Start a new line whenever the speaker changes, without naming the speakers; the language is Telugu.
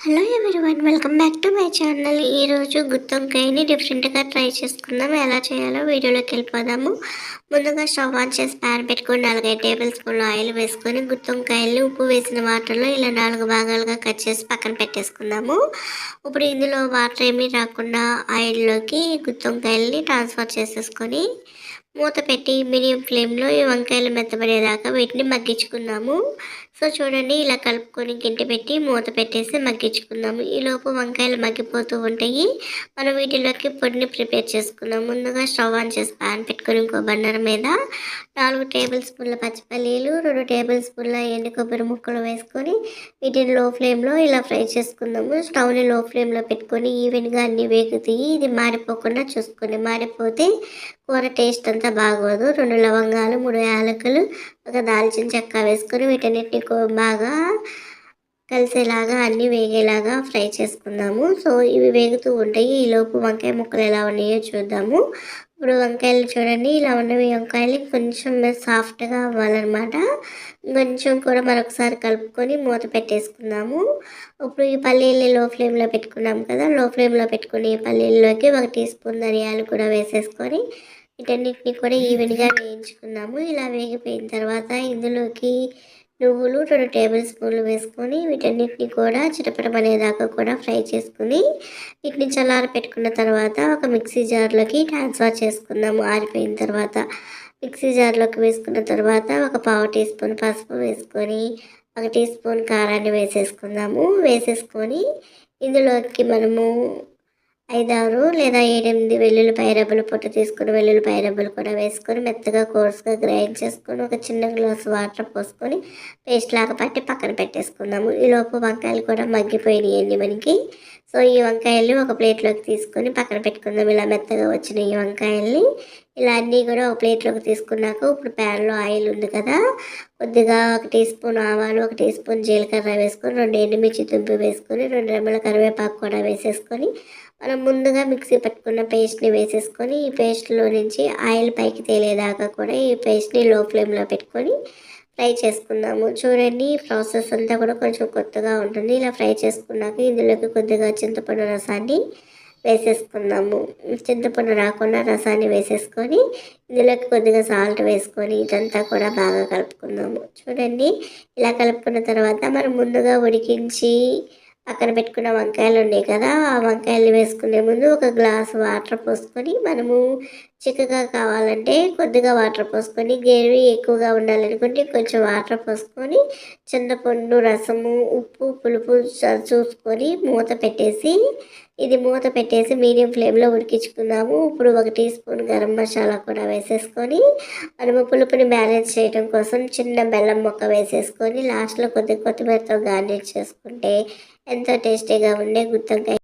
Hello everyone welcome back to my channel ఈరోజు గుత్తొంకాయని డిఫరెంట్గా ట్రై చేసుకుందాం. ఎలా చేయాలో వీడియోలోకి వెళ్ళిపోదాము. ముందుగా స్టవ్ ఆన్ చేసి ప్యాన్ పెట్టుకొని నాలుగైదు టేబుల్ స్పూన్లు ఆయిల్ వేసుకొని గుత్తొంకాయలు ఉప్పు వేసిన వాటర్లో ఇలా నాలుగు భాగాలుగా కట్ చేసి పక్కన పెట్టేసుకుందాము. ఇప్పుడు ఇందులో వాటర్ ఏమీ రాకుండా ఆయిల్లోకి గుత్తొంకాయల్ని ట్రాన్స్ఫర్ చేసేసుకొని మూత పెట్టి మీడియం ఫ్లేమ్లో ఈ వంకాయలు మెత్తబడేదాకా వీటిని మగ్గించుకున్నాము సో చూడండి ఇలా కలుపుకొని గింటి పెట్టి మూత పెట్టేసి మగ్గించుకుందాము. ఈలోపు వంకాయలు మగ్గిపోతూ ఉంటాయి. మనం వీటిలోకి పొడిని ప్రిపేర్ చేసుకుందాం. ముందుగా స్టవ్ ఆన్ చేసి ప్యాన్ పెట్టుకొని ఇంకో బండర్ మీద నాలుగు టేబుల్ స్పూన్ల పచ్చిపల్లీలు రెండు టేబుల్ స్పూన్ల ఎండు కొబ్బరి ముక్కలు వేసుకొని వీటిని లో ఫ్లేమ్లో ఇలా ఫ్రై చేసుకుందాము. స్టవ్ని లో ఫ్లేమ్లో పెట్టుకొని ఈవెన్గా అన్ని వేగుతాయి. ఇది మారిపోకుండా చూసుకొని మారిపోతే కూర టేస్ట్ అంతా బాగోదు. రెండు లవంగాలు మూడు యాలకులు ఒక దాల్చిన చెక్క వేసుకొని వీటన్నిటిని బాగా కలిసేలాగా అన్నీ వేగేలాగా ఫ్రై చేసుకుందాము. సో ఇవి వేగుతూ ఉంటాయి. ఈలోపు వంకాయ ముక్కలు ఎలా ఉన్నాయో చూద్దాము. ఇప్పుడు వంకాయలు చూడండి. ఇలా ఉన్నవి వంకాయలు కొంచెం సాఫ్ట్గా అవ్వాలన్నమాట. కొంచెం కూడా మరొకసారి కలుపుకొని మూత పెట్టేసుకుందాము. ఇప్పుడు ఈ పల్లీలు లో ఫ్లేమ్లో పెట్టుకున్నాం కదా. లో ఫ్లేమ్లో పెట్టుకుని ఈ పల్లీల్లోకి ఒక టీ స్పూన్ ధనియాలు కూడా వేసేసుకొని వీటన్నిటిని కూడా ఈవెన్గా వేయించుకున్నాము ఇలా వేగిపోయిన తర్వాత ఇందులోకి నువ్వులు రెండు టేబుల్ స్పూన్లు వేసుకొని వీటన్నిటిని కూడా చిటపటమనేదాకా కూడా ఫ్రై చేసుకుని వీటిని చల్లార పెట్టుకున్న తర్వాత ఒక మిక్సీ జార్లోకి ట్రాన్స్ఫర్ చేసుకుందాము ఆరిపోయిన తర్వాత మిక్సీ జార్లోకి వేసుకున్న తర్వాత ఒక పావు టీ స్పూన్ పసుపు వేసుకొని ఒక టీ స్పూన్ కారాన్ని వేసేసుకుందాము. వేసేసుకొని ఇందులోకి మనము ఐదారు లేదా ఏడెనిమిది వెల్లుల్లిపాయ రబ్బలు పొట్టు తీసుకుని వెల్లుల్లిపాయ రబ్బలు కూడా వేసుకొని మెత్తగా కోర్స్గా గ్రైండ్ చేసుకొని ఒక చిన్న గ్లాస్ వాటర్ పోసుకొని పేస్ట్ లాగా పట్టి పక్కన పెట్టేసుకుందాము. ఈలోపు వంకాయలు కూడా మగ్గిపోయినాయండి మనకి. సో ఈ వంకాయల్ని ఒక ప్లేట్లోకి తీసుకొని పక్కన పెట్టుకుందాం. ఇలా మెత్తగా వచ్చిన ఈ వంకాయల్ని. ఇలా అన్నీ కూడా ఒక ప్లేట్లోకి తీసుకున్నాక ఇప్పుడు ప్యాన్లో ఆయిల్ ఉంది కదా. కొద్దిగా ఒక టీ స్పూన్ ఆవాలు ఒక టీ స్పూన్ జీలకర్ర వేసుకొని రెండు ఎండుమిర్చి తుంపి వేసుకొని రెండు రెమ్మల కరివేపాకు కూడా వేసేసుకొని మనం ముందుగా మిక్సీ పట్టుకున్న పేస్ట్ని వేసేసుకొని ఈ పేస్ట్లో నుంచి ఆయిల్ పైకి తేలేదాకా కూడా ఈ పేస్ట్ని లో ఫ్లేమ్లో పెట్టుకొని ఫ్రై చేసుకుందాము. చూడండి ప్రాసెస్ అంతా కూడా కొంచెం కొత్తగా ఉంటుంది. ఇలా ఫ్రై చేసుకున్నాక ఇందులోకి కొద్దిగా చింతపండు రసాన్ని వేసేసుకుందాము. చింతపండు రాకుండా రసాన్ని వేసేసుకొని ఇందులోకి కొద్దిగా సాల్ట్ వేసుకొని ఇదంతా కూడా బాగా కలుపుకుందాము. చూడండి ఇలా కలుపుకున్న తర్వాత మనం ముందుగా ఉడికించి పక్కన పెట్టుకున్న వంకాయలు ఉన్నాయి కదా ఆ వంకాయలు వేసుకునే ముందు ఒక గ్లాస్ వాటర్ పోసుకొని మనము చిక్కగా కావాలంటే కొద్దిగా వాటర్ పోసుకొని గ్రేవీ ఎక్కువగా ఉండాలనుకుంటే కొంచెం వాటర్ పోసుకొని చింతపండు రసము ఉప్పు పులుపు చూసుకొని మూత పెట్టేసి ఇది మూత పెట్టేసి మీడియం ఫ్లేమ్లో ఉడికించుకుందాము. ఇప్పుడు ఒక టీ స్పూన్ గరం మసాలా కూడా వేసేసుకొని మనము పులుపుని బ్యాలెన్స్ చేయడం కోసం చిన్న బెల్లం మొక్క వేసేసుకొని లాస్ట్లో కొద్దిగా కొత్తిమీరతో గార్నిష్ చేసుకుంటే ఎంతో టేస్టీగా ఉండే గుత్తొంకాయ